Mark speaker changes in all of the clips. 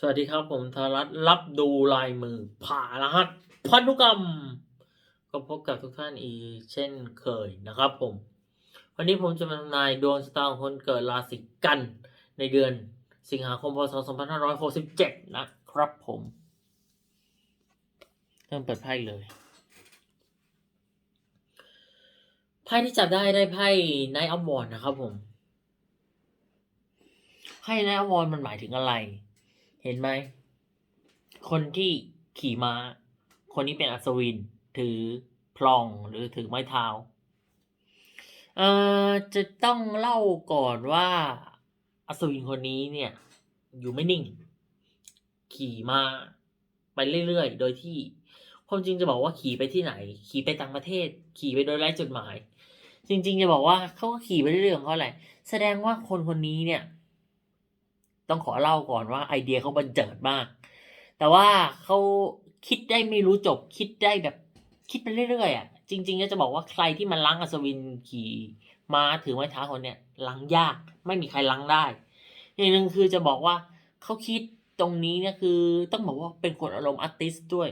Speaker 1: สวัสดีครับผมธารัตรับดูลายมือ ผ่ารหัสพันธุกรรม ก็พบกับทุกท่านอีกเช่นเคยนะครับผม วันนี้ผมจะมาทำนายดวงชะตาของคนเกิดราศีกันในเดือนสิงหาคมพศ 2567 นะครับผมเริ่มเปิดไพ่เลยไพ่ที่จับได้ได้ไพ่ไนท์อัพวอนนะครับผมไพ่ไนท์อัพวอนมันหมายถึงอะไร เห็นไหม คนที่ขี่ม้า คนนี้เป็นอัศวิน ถือพลองหรือถือไม้เท้า เอ่อ จะต้องเล่าก่อนว่าอัศวินคนนี้เนี่ย อยู่ไม่นิ่ง ขี่มาไปเรื่อยๆ โดยที่ความจริงจะบอกว่าขี่ไปที่ไหน ขี่ไปต่างประเทศ ขี่ไปโดยไร้จุดหมาย จริง ๆ จะบอกว่าเขาก็ขี่ไปเรื่อยๆของเขาแหละ แสดงว่าคนคนนี้เนี่ย ต้องขอเล่าก่อนว่าไอเดียเขาบันเจิดมาก แต่ว่าเขาคิดได้ไม่รู้จบ คิดได้แบบคิดไปเรื่อยๆอะจริงๆก็จะบอกว่าใครที่มันล้างอัศวินขี่ม้าถือไม้เท้าคนเนี่ยล้างยาก ไม่มีใครล้างได้ อย่างหนึ่งคือจะบอกว่าเขาคิดตรงนี้เนี่ยคือต้องบอกว่าเป็นคนอารมณ์อาร์ติสด้วย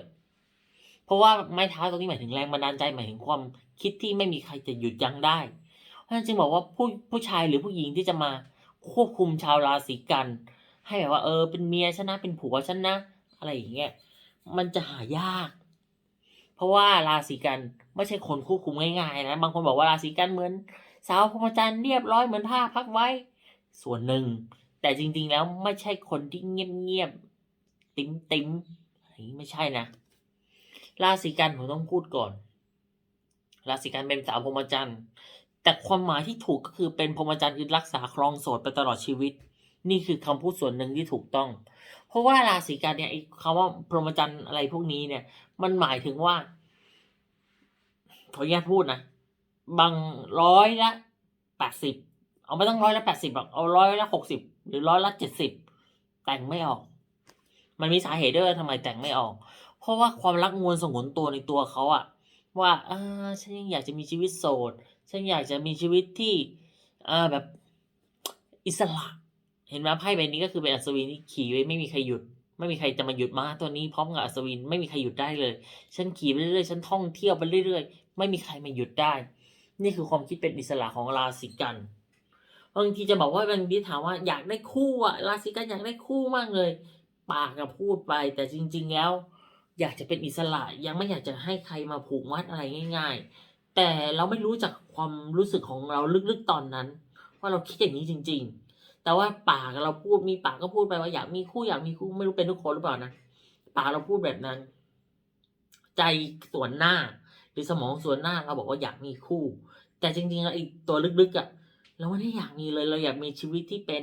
Speaker 1: เพราะว่าไม้เท้าตรงนี้หมายถึงแรงบันดาลใจหมายถึงความคิดที่ไม่มีใครจะหยุดยั้งได้ เพราะฉะนั้นจึงบอกว่าผู้ผู้ชายหรือผู้หญิงที่จะมา ควบคุมชาวราศีกัน ให้แบบว่า เออ เป็นเมียฉันนะเป็นผัวฉันนะ อะไรอย่างเงี้ยมันจะหายาก เพราะว่าราศีกันไม่ใช่คนควบคุมง่ายๆนะบางคนบอกว่าราศีกันเหมือน สาวพรหมจรรย์เรียบร้อยเหมือนผ้าพักไว้ ส่วนหนึ่ง แต่จริง ๆ แล้วไม่ใช่คนที่เงียบๆติ๋มติมๆอันนี้ไม่ใช่นะราศีกันผมต้องพูดก่อนราศีกันเป็นสาวพรหมจรรย์ แต่ความหมายที่ถูกก็คือเป็นพรหมจรรย์คือรักษาครองโสดไปตลอดชีวิต นี่คือคำพูดส่วนหนึ่งที่ถูกต้อง เพราะว่าราศีกันเนี่ยไอ้คำว่าพรหมจรรย์อะไรพวกนี้เนี่ย มันหมายถึงว่าขออนุญาตพูดนะบางร้อยละแปดสิบเอาไม่ต้องร้อยละแปดสิบหรอกเอาร้อยละหกสิบหรือร้อยละเจ็ดสิบแต่งไม่ออก มันมีสาเหตุด้วยว่าทำไมแต่งไม่ออก เพราะว่าความรักมวลสงวนตัวในตัวเขาอะว่าอฉันยังอยากจะมีชีวิตโสด ฉันอยากจะมีชีวิตที่อ่าแบบอิสระ เห็นไหมไพ่ใบนี้ก็คือเป็นอัศวินที่ขี่ไว้ไม่มีใครหยุด ไม่มีใครจะมาหยุดม้าตัวนี้พร้อมกับอัศวินไม่มีใครหยุดได้เลย ฉันขี่ไปเรื่อยๆฉันท่องเที่ยวไปเรื่อยๆ ไม่มีใครมาหยุดได้ นี่คือความคิดเป็นอิสระของราศีกันบางทีจะบอกว่าบางทีถามว่าอยากได้คู่อะราศีกันอยากได้คู่มากเลย ปากก็พูดไป แต่จริง ๆแล้ว อยากจะเป็นอิสระยังไม่อยากจะให้ใครมาผูกมัดอะไรง่าย ๆ แต่เราไม่รู้จักความรู้สึกของเราลึกๆตอนนั้นว่าเราคิดอย่างนี้จริง ๆ แต่ว่าปากเราพูดมีปากก็พูดไปว่าอยากมีคู่อยากมีคู่ไม่รู้เป็นทุกคนหรือเปล่านะปากเราพูดแบบนั้น ใจส่วนหน้า หรือสมองส่วนหน้าเราบอกว่าอยากมีคู่ แต่จริงๆแล้วไอ้ตัวลึกๆอะ่ะเราไม่ได้อยากมีเลยเราอยากมีชีวิตที่เป็น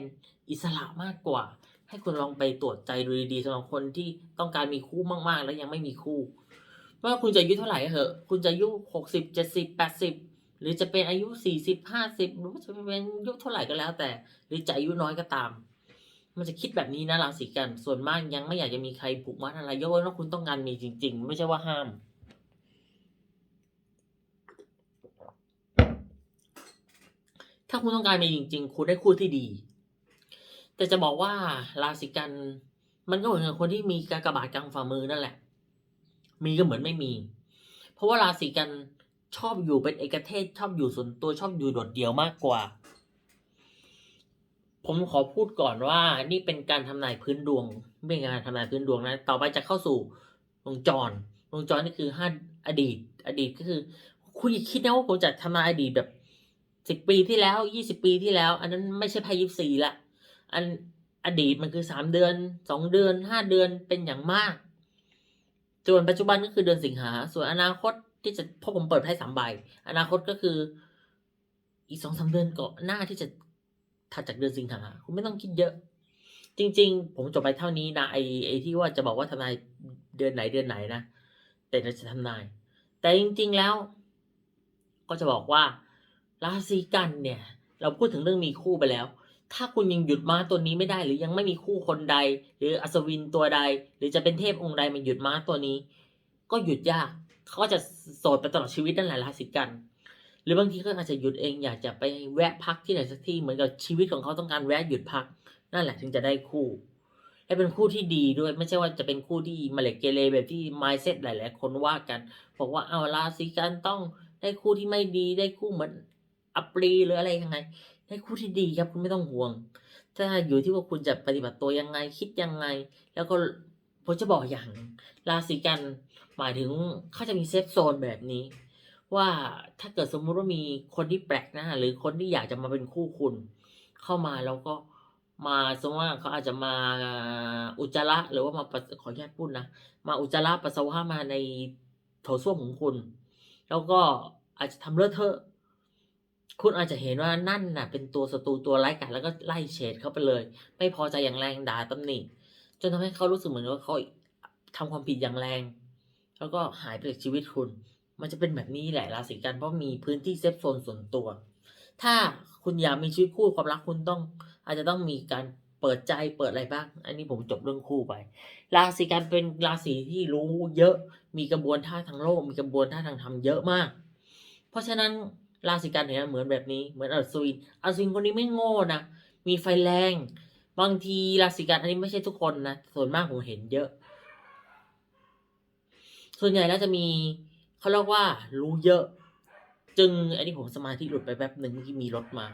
Speaker 1: อิสระมากกว่า ให้คุณลองไปตรวจใจดูดีๆสำหรับคนที่ต้องการมีคู่มากๆ แล้วยังไม่มีคู่ ไม่ว่าคุณจะอายุเท่าไหร่ก็เถอะ คุณจะอายุหกสิบเจ็ดสิบแปดสิบหรือจะเป็นอายุสี่สิบห้าสิบหรือว่าจะเป็นอายุเท่าไหร่ก็แล้วแต่ หรือจะอายุน้อยก็ตาม มันจะคิดแบบนี้นะราศีกัน ส่วนมากยังไม่อยากจะมีใครผูกมัดอะไรยกเว้นว่าคุณต้องการมีจริง ๆ ไม่ใช่ว่าห้าม ถ้าคุณต้องการมีจริง ๆ คุณได้คู่ที่ดี แต่จะบอกว่าราศีกันมันก็เหมือนคนที่มีกากบาทกลางฝ่ามือนั่นแหละ มีก็เหมือนไม่มี เพราะว่าราศีกันชอบอยู่เป็นเอกเทศ ชอบอยู่ส่วนตัวชอบอยู่โดดเดี่ยวมากกว่า ผมขอพูดก่อนว่า นี่เป็นการทำนายพื้นดวง ไม่เป็นการทำนายพื้นดวงนะ ต่อไปจะเข้าสู่วงจรวงจรนี่คือห้าอดีต อดีตก็คือ คุณอย่าคิดนะว่าผมจะทำนายอดีตแบบสิบปีที่แล้วยี่สิบปีที่แล้ว อันนั้นไม่ใช่ไพ่ยิปซีละอันอดีตมันคือสามเดือนสองเดือนห้าเดือนเป็นอย่างมาก ส่วนปัจจุบันก็คือเดือนสิงหา ส่วนอนาคตที่จะพราะผมเปิดไพ่สามใบ อนาคตก็คือ อีกสองสามเดือนก่อนหน้าที่จะถัดจากเดือนสิงหา คุณไม่ต้องคิดเยอะ จริง ๆ ผมจบไปเท่านี้นะไอไอที่ว่าจะบอกว่าทำนายเดือนไหนเดือนไหนนะแต่เราจะทำนาย แต่จริง ๆแล้ว ก็จะบอกว่าราศีกันเนี่ย เราพูดถึงเรื่องมีคู่ไปแล้ว ถ้าคุณยังหยุดม้าตัวนี้ไม่ได้ หรือยังไม่มีคู่คนใด หรืออัศวินตัวใด หรือจะเป็นเทพองค์ใดมาหยุดม้าตัวนี้ ก็หยุดยากเขาก็จะโสดไปตลอดชีวิตนั่นแหละราศีกัน หรือบางทีก็อาจจะหยุดเองอยากจะไปแวะพักที่ไหนสักที่เหมือนกับชีวิตของเขาต้องการแวะหยุดพักนั่นแหละถึงจะได้คู่หให้เป็นคู่ที่ดีด้วยไม่ใช่ว่าจะเป็นคู่ที่มาเล็กเกเรแบบที่ mindset หลายๆ คนว่ากันบอกว่าเอาราศีกันต้องได้คู่ที่ไม่ดีได้คู่เหมือนอัปรีหรืออะไรยังไง ได้คู่ที่ดีครับคุณไม่ต้องห่วง ถ้าอยู่ที่ว่าคุณจะปฏิบัติตัวยังไงคิดยังไง แล้วก็ผมจะบอกอย่างราศีกันหมายถึงเขาจะมีเซฟโซนแบบนี้ ว่าถ้าเกิดสมมุติว่ามีคนที่แปลกหน้า หรือคนที่อยากจะมาเป็นคู่คุณ เข้ามาแล้วก็มาสมมติว่าเขาอาจจะมาอุจจาระหรือว่ามาขออนุญาตพูดนะมาอุจจาระปัสสาวะมาในโถส้วมของคุณ แล้วก็อาจจะทำเลอะเทอะ คุณอาจจะเห็นว่านั่นน่ะเป็นตัวศัตรูตัวร้ายกาจแล้วก็ไล่เฉดเขาไปเลย ไม่พอใจอย่างแรงด่าตำหนิจนทำให้เขารู้สึกเหมือนว่าเขาทำความผิดอย่างแรง แล้วก็หายไปจากชีวิตคุณ มันจะเป็นแบบนี้แหละราศีกันเพราะมีพื้นที่เซฟโซนส่วนตัว ถ้าคุณอยากมีชีวิตคู่ความรักคุณต้อง อาจจะต้องมีการเปิดใจเปิดอะไรบ้าง อันนี้ผมจบเรื่องคู่ไป ราศีกันเป็นราศีที่รู้เยอะ มีกระบวนท่าทางโลก มีกระบวนท่าทางธรรมเยอะมาก เพราะฉะนั้น ราศีกันเนี่ยเหมือนแบบนี้เหมือนอัศวินอัศวินคนนี้ไม่โง่นะมีไฟแรง บางทีราศีกันอันนี้ไม่ใช่ทุกคนนะส่วนมากผมเห็นเยอะ ส่วนใหญ่แล้วจะมีเขาเรียกว่ารู้เยอะ จึงอันนี้ผมสมาธิหลุดไปแป๊บหนึ่งเมื่อกี้มีรถมา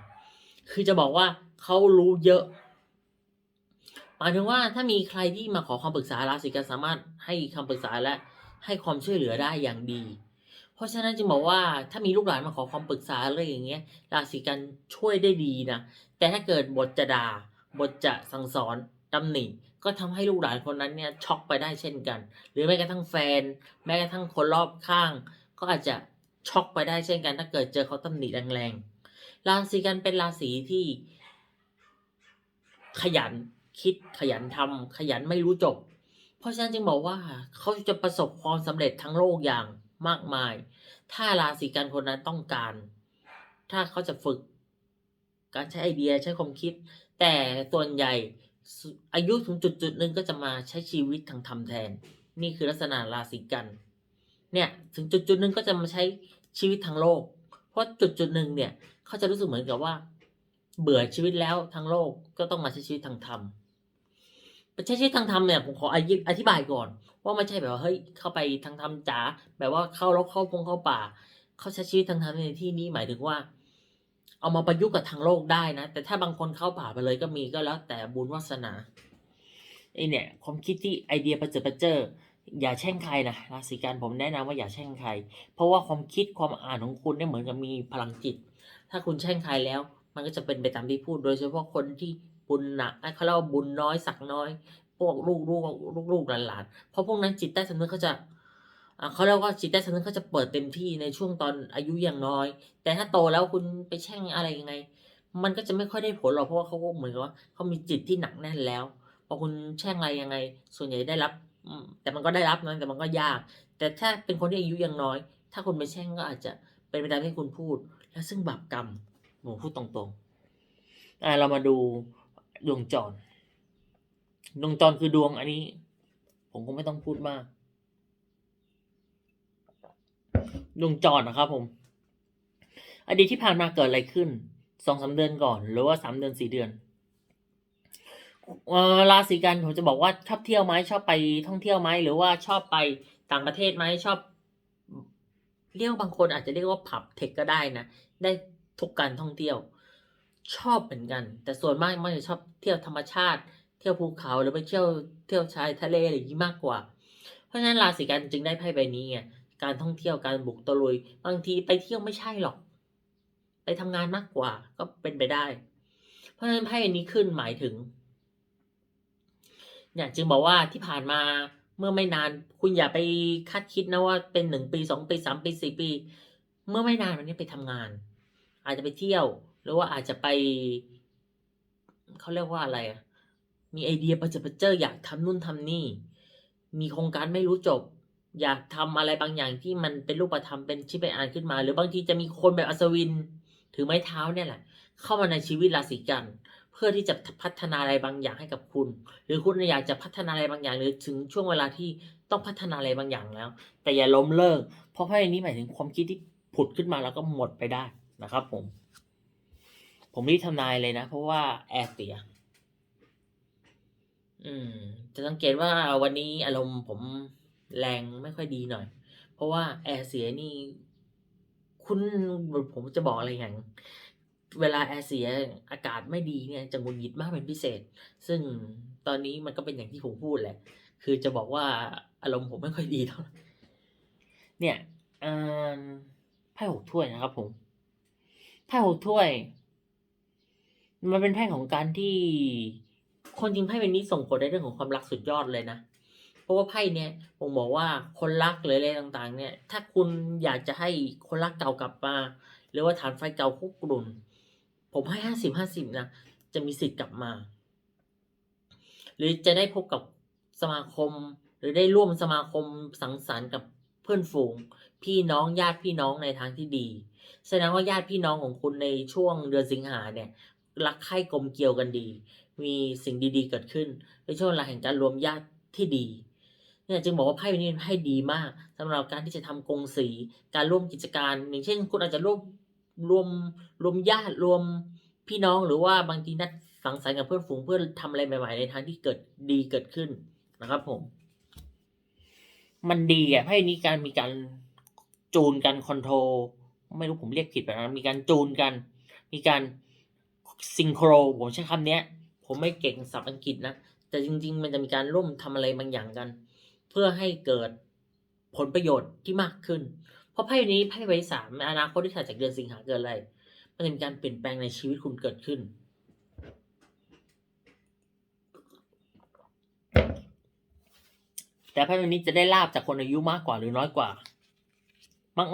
Speaker 1: คือจะบอกว่าเขารู้เยอะหมายถึงว่าถ้ามีใครที่มาขอความปรึกษาราศีกันสามารถให้คำปรึกษาและให้ความช่วยเหลือได้อย่างดี เพราะฉะนั้นจึงบอกว่าถ้ามีลูกหลานมาขอความปรึกษาอะไรอย่างเงี้ยราศีกันช่วยได้ดีนะแต่ถ้าเกิดบทจะด่าบทจะสั่งสอนตำหนิก็ทำให้ลูกหลานคนนั้นเนี่ยช็อกไปได้เช่นกัน หรือแม้กระทั่งแฟน แม้กระทั่งคนรอบข้าง ก็อาจจะช็อกไปได้เช่นกัน ถ้าเกิดเจอเขาตำหนิแรงๆราศีกันเป็นราศีที่ ขยันคิดขยันทำขยันไม่รู้จบ เพราะฉะนั้นจึงบอกว่าเขาจะประสบความสำเร็จทั้งโลกอย่าง มากมาย ถ้าราศีกันคนนั้นต้องการ ถ้าเขาจะฝึก การใช้ไอเดียใช้ความคิด แต่ส่วนใหญ่อายุถึงจุดจุดหนึ่งก็จะมาใช้ชีวิตทางธรรมแทน นี่คือลักษณะราศีกัน เนี่ยถึงจุดจุดหนึ่งก็จะมาใช้ชีวิตทางโลก เพราะจุดจุดหนึ่งเนี่ยเขาจะรู้สึกเหมือนกับว่า เบื่อชีวิตแล้วทางโลกก็ต้องมาใช้ชีวิตทางธรรม ใช้ชีวิตทางธรรมเนี่ยผมขออธิบายก่อน ว่าไม่ใช่แบบว่าเฮ้ยเข้าไปทางธรรมจ๋าแบบว่าเข้ารกเข้าพงเข้าป่า เขาใช้ชีวิตทางธรรมในที่นี้หมายถึงว่า เอามาประยุกต์กับทางโลกได้นะ แต่ถ้าบางคนเข้าป่าไปเลยก็มีก็แล้ว แต่บุญวาสนาไอเนี่ยความคิดที่ไอเดียประเจิดประเจิออย่าแช่งใครนะราศีกันผมแนะนำว่าอย่าแช่งใคร เพราะว่าความคิดความอ่านของคุณเนี่ยเหมือนกับมีพลังจิต ถ้าคุณแช่งใครแล้ว มันก็จะเป็นไปตามที่พูดโดยเฉพาะคนที่ บุญหนักเขาเรียกว่าบุญน้อยสักน้อย พวกลูกลูกลูกลูกหลานๆเพราะพวกนั้นจิตใต้สำนึกเขาจะเขาเรียกว่าจิตใต้สำนึกเขาจะเปิดเต็มที่ในช่วงตอนอายุยังน้อย แต่ถ้าโตแล้วคุณไปแช่งอะไรยังไง มันก็จะไม่ค่อยได้ผลหรอกเพราะว่าเขาก็เหมือนกับว่าเขามีจิตที่หนักแน่นแล้วพอคุณแช่งอะไรยังไง ส่วนใหญ่ได้รับแต่มันก็ได้รับนะแต่มันก็ยาก แต่ถ้าเป็นคนที่อายุยังน้อย ถ้าคุณไปแช่งก็อาจจะเป็นไปตามที่คุณพูด และซึ่งบาปกรรมผมพูดตรงๆเรามาดู ดวงจร ดวงจรคือดวงอันนี้ ผมคงไม่ต้องพูดมาก ดวงจรนะครับผม อดีตที่ผ่านมาเกิดอะไรขึ้นสองสามเดือนก่อน หรือว่าสามเดือนสี่เดือนราศีกันผมจะบอกว่าชอบเที่ยวไหมชอบไปท่องเที่ยวไหมหรือว่าชอบไปต่างประเทศไหมชอบ เรียกบางคนอาจจะเรียกว่าผับเทคก็ได้นะ ได้ทุกการท่องเที่ยว ชอบเหมือนกัน แต่ส่วนมากมันจะชอบเที่ยวธรรมชาติ เที่ยวภูเขาหรือไปเที่ยวเที่ยวชายทะเลอะไรอย่างนี้มากกว่า เพราะฉะนั้นราศีกันจึงได้ไพ่ใบนี้ไงการท่องเที่ยวการบุกตะลุย บางทีไปเที่ยวไม่ใช่หรอก ไปทำงานมากกว่าก็เป็นไปได้ เพราะฉะนั้นไพ่ใบนี้ขึ้นหมายถึง เนี่ยจึงบอกว่าที่ผ่านมาเมื่อไม่นานคุณอย่าไปคาดคิดนะว่าเป็นหนึ่งปีสองปีสามปีสี่ปี เมื่อไม่นานวันนี้ไปทำงาน อาจจะไปเที่ยว รือว่าอาจจะไปเขาเรียกว่าอะไรอะมีไอเดียประเจิดประเจออยากทำนู่นทำนี่ มีโครงการไม่รู้จบ อยากทำอะไรบางอย่างที่มันเป็นรูปธรรมเป็นชิปไปอ่านขึ้นมา หรือบางทีจะมีคนแบบอัศวินถือไม้เท้าเนี่ยแหละ เข้ามาในชีวิตราศีกัน เพื่อที่จะพัฒนาอะไรบางอย่างให้กับคุณ หรือคุณอยากจะพัฒนาอะไรบางอย่างหรือถึงช่วงเวลาที่ต้องพัฒนาอะไรบางอย่างแล้ว แต่อย่าล้มเลิก เพราะไพ่นี้หมายถึงความคิดที่ผุดขึ้นมาแล้วก็หมดไปได้นะครับผม ผมรีบทำนายเลยนะ เพราะว่าแอร์เสียอืม จะสังเกตว่าวันนี้อารมณ์ผมแรงไม่ค่อยดีหน่อย เพราะว่าแอร์เสียนี่ คุณผมจะบอกอะไรอย่างเวลาแอร์เสียอากาศไม่ดีเนี่ยจะงุดหงิดมากเป็นพิเศษ ซึ่งตอนนี้มันก็เป็นอย่างที่ผมพูดแหละ คือจะบอกว่าอารมณ์ผมไม่ค่อยดีเท่าไหร่เนี่ยอ่อไพ่หกถ้วยนะครับผมไพ่หกถ้วย มันเป็นไพ่ของการที่คนจริงไพ่ใบนี้ส่งผลในเรื่องของความรักสุดยอดเลยนะเพราะว่าไพ่เนี่ยผมบอกว่าคนรักหรืออะไรต่างๆ เนี่ย ถ้าคุณอยากจะให้คนรักเก่ากลับมา หรือว่าฐานไฟเก่าคุกกรุ่นผมให้ห้าสิบห้าสิบนะจะมีสิทธิ์กลับมา หรือจะได้พบกับสมาคม หรือได้ร่วมสมาคมสังสรรค์กับเพื่อนฝูง พี่น้องญาติพี่น้องในทางที่ดีแสดงว่าญาติพี่น้องของคุณในช่วงเดือนสิงหาเนี่ย รักใคร่กลมเกลียวกันดี มีสิ่งดีๆเกิดขึ้นในช่วงเวลาแห่งการรวมญาติที่ดี เนี่ยจึงบอกว่าไพ่ใบนี้เป็นไพ่ดีมากสำหรับการที่จะทำกงสี การร่วมกิจการ อย่างเช่น คุณอาจจะร่วมรวมรวมญาติรวมพี่น้องหรือว่าบางทีนัดสังสรรค์กับเพื่อนฝูงเพื่อทำอะไรใหม่ ๆ ในทางที่เกิดดีเกิดขึ้นนะครับผม มันดีอะไพ่นี้การมีการจูนกันคอนโทรลไม่รู้ผมเรียกผิดไปนะมีการจูนกัน มีการ ซิงโครผมใช้คำนี้ผมไม่เก่งศัพท์อังกฤษนะ แต่จริง ๆ มันจะมีการร่วมทำอะไรบางอย่างกัน เพื่อให้เกิดผลประโยชน์ที่มากขึ้น เพราะไพ่นี้ไพ่ใบสามอนาคตที่ถัดจากเดือนสิงหาเกิดอะไร มันจะมีการเปลี่ยนแปลงในชีวิตคุณเกิดขึ้น แต่ไพ่ใบนี้จะได้ลาบจากคนอายุมากกว่าหรือน้อยกว่า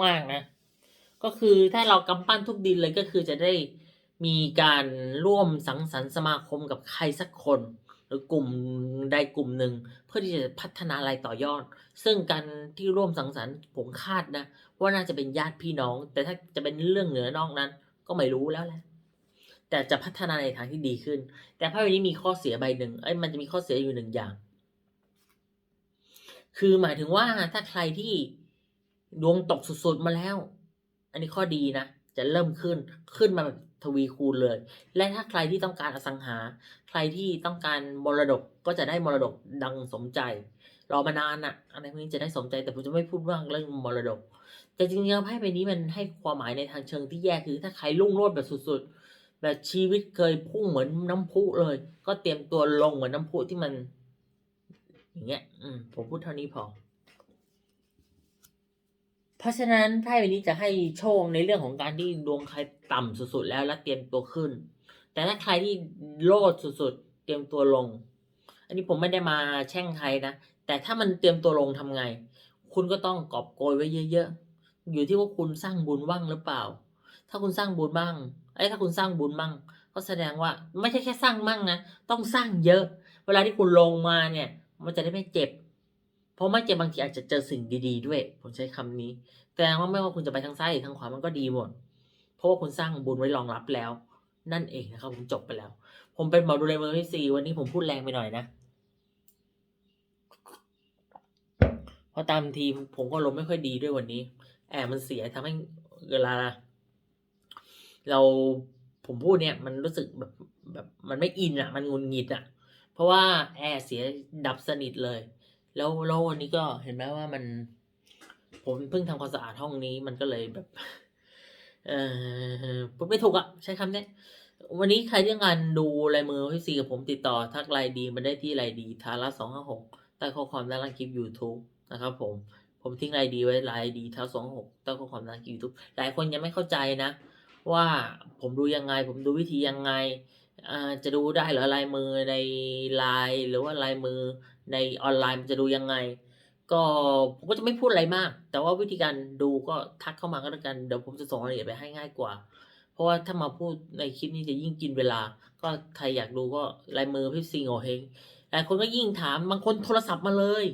Speaker 1: มากๆนะ ก็คือถ้าเรากำปั้นทุบดินเลยก็คือจะได้ มีการร่วมสังสรรค์สมาคมกับใครสักคน หรือกลุ่มใดกลุ่มหนึ่ง เพื่อที่จะพัฒนาอะไรต่อยอด ซึ่งการที่ร่วมสังสรรค์ผมคาดนะ ว่าน่าจะเป็นญาติพี่น้อง แต่ถ้าจะเป็นเรื่องเหนือนอกนั้น ก็ไม่รู้แล้วแหละแต่จะพัฒนาในทางที่ดีขึ้น แต่ไพ่ใบนี้มีข้อเสียใบหนึ่งเอ้ยมันจะมีข้อเสียอยู่หนึ่งอย่าง คือหมายถึงว่าถ้าใครที่ดวงตกสุดๆมาแล้ว อันนี้ข้อดีนะจะเริ่มขึ้นขึ้นมาแบบ ทวีคูณเลย และถ้าใครที่ต้องการอสังหา ใครที่ต้องการมรดกก็จะได้มรดกดังสมใจ รอมานานอะอะไรพวกนี้จะได้สมใจแต่ผมจะไม่พูดมากเรื่องมรดก แต่จริงๆไพ่ใบนี้มันให้ความหมายในทางเชิงที่แย่คือ ถ้าใครรุ่งโรจน์แบบสุดๆ แบบชีวิตเคยพุ่งเหมือนน้ำพุเลย ก็เตรียมตัวลงเหมือนน้ำพุที่มัน อย่างเงี้ย อืมผมพูดเท่านี้พอ เพราะฉะนั้นไพ่ใบนี้จะให้โชคในเรื่องของการที่ดวงใครต่ำสุดๆแล้วและเตรียมตัวขึ้น แต่ถ้าใครที่โลดสุดๆ เตรียมตัวลง อันนี้ผมไม่ได้มาแช่งใครนะ แต่ถ้ามันเตรียมตัวลงทำไง คุณก็ต้องกอบโกยไว้เยอะๆ อยู่ที่ว่าคุณสร้างบุญบ้างหรือเปล่า ถ้าคุณสร้างบุญบ้างไอ้ถ้าคุณสร้างบุญบ้างก็แสดงว่าไม่ใช่แค่สร้างมั่งนะ ต้องสร้างเยอะ เวลาที่คุณลงมาเนี่ย มันจะได้ไม่เจ็บ เพราะไม่เจ็บบางทีอาจจะเจอสิ่งดีๆด้วย ผมใช้คำนี้แสดงว่าไม่ว่าคุณจะไปทางซ้ายหรือทางขวามันก็ดีหมด เพราะว่าคุณสร้างบุญไว้รองรับแล้ว นั่นเองนะครับ ผมจบไปแล้ว ผมเป็นหมอดูในเมืองที่สี่วันนี้ผมพูดแรงไปหน่อยนะเพราะตามทีผมก็ลมไม่ค่อยดีด้วยวันนี้ แอร์มันเสียทำให้เวลา เราผมพูดเนี่ย มันรู้สึกแบบแบบมันไม่อินอะ มันงุนงิดอะ เพราะว่าแอร์เสียดับสนิทเลย แล้วแล้ววันนี้ก็เห็นไหมว่ามัน ผมเพิ่งทำความสะอาดห้องนี้มันก็เลยแบบ เออผมไม่ถูกอะใช้คำเนี้ยวันนี้ใครที่งารดูลายมือพี่ซีกับผมติดต่อทักไลน์ดีมาได้ที่ไลน์ดีทาระสองห้าหกใต้ข้อความด้านล่างคลิป YouTube นะครับผม ผมทิ้งไลน์ดีไว้ไลน์ดีทาสองหกใต้ข้อความด้านล่างคลิป YouTube หลายคนยังไม่เข้าใจนะ ว่าผมดูยังไง ผมดูวิธียังไงอ่าจะดูได้เหรอลายมือในไลน์หรือว่าลายมือ ในออนไลน์มันจะดูยังไง ก็ผมก็จะไม่พูดอะไรมาก แต่ว่าวิธีการดูก็ทักเข้ามาก็แล้วกันเดี๋ยวผมจะส่งรายละเอียดไปให้ง่ายกว่า เพราะว่าถ้ามาพูดในคลิปนี้จะยิ่งกินเวลา ก็ใครอยากดูก็ลายมือพี่ซิงโอเฮงหลายคนก็ยิ่งถามบางคนโทรศัพท์มาเลย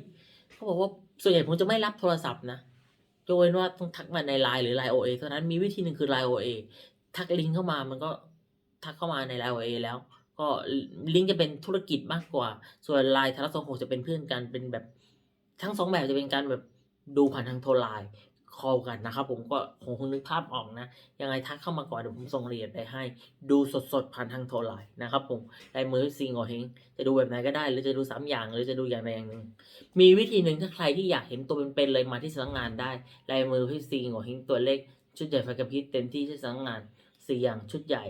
Speaker 1: เขาบอกว่าส่วนใหญ่ผมจะไม่รับโทรศัพท์นะโยกเว้นว่าต้องทักมาในไลน์หรือไลน์โอเอเท่านั้นมีวิธีหนึ่งคือไลน์โอเอทักลิงก์เข้ามามันก็ทักเข้ามาในไลน์โอเอแล้ว ก็ลิงก์จะเป็นธุรกิจมากกว่า ส่วนไลน์ทาร์สองหกจะเป็นเพื่อนกันเป็นแบบทั้งสองแบบจะเป็นการแบบดูผ่านทางโทรไลน์คอลกันนะครับผมก็คงคงนึกภาพออกนะ ยังไงทักเข้ามาก่อนเดี๋ยวผมส่งรายละเอียดไปให้ ดูสดๆ ผ่านทางโทรไลน์นะครับผมลายมือซีงอเฮงจะดูแบบไหนก็ได้ หรือจะดูสามอย่างหรือจะดูอย่างใดอย่างหนึ่งมีวิธีหนึ่งถ้าใครที่อยากเห็นตัวเป็นๆเลยมาที่สำนักงานได้ลายมือพี่ซีงอเฮงตัวเล็กชุดใหญ่ไฟกระพริบเต็มที่ที่สำนักงานสี่อย่างชุดใหญ่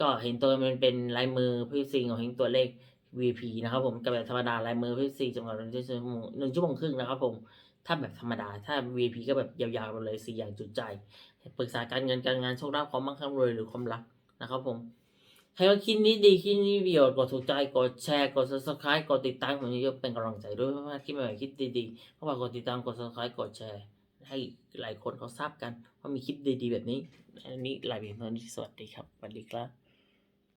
Speaker 1: ก็เห็นตัวมันเป็นลายมือพี่ซีงองเฮงตัวเลข VP นะครับผมกับแบบธรรมดาลายมือพี่ซีจำกัดหนึ่งชั่วโมงหนึ่งชั่วโมงครึ่งนะครับผมถ้าแบบธรรมดาถ้า VP ก็แบบยาวๆไปเลยสี่อย่างจุดใจปรึกษาการเงินการงานโชคลาภความมั่งคั่งรวยหรือความรักนะครับผมใครว่าคลิปนี้ดีคลิปนี้มีประโยชน์กดถูกใจกดแชร์กด subscribe กดติดตามผมเยอะๆเป็นกำลังใจด้วยว่าคลิปใหม่ๆคลิปดีๆก็ฝากกดติดตามกด subscribe กดแชร์ให้หลายคนเขาทราบกันว่ามีคลิปดีๆแบบนี้ อันนี้ลาไปเพียงเท่านี้สวัสดีครับสวัสดีครับ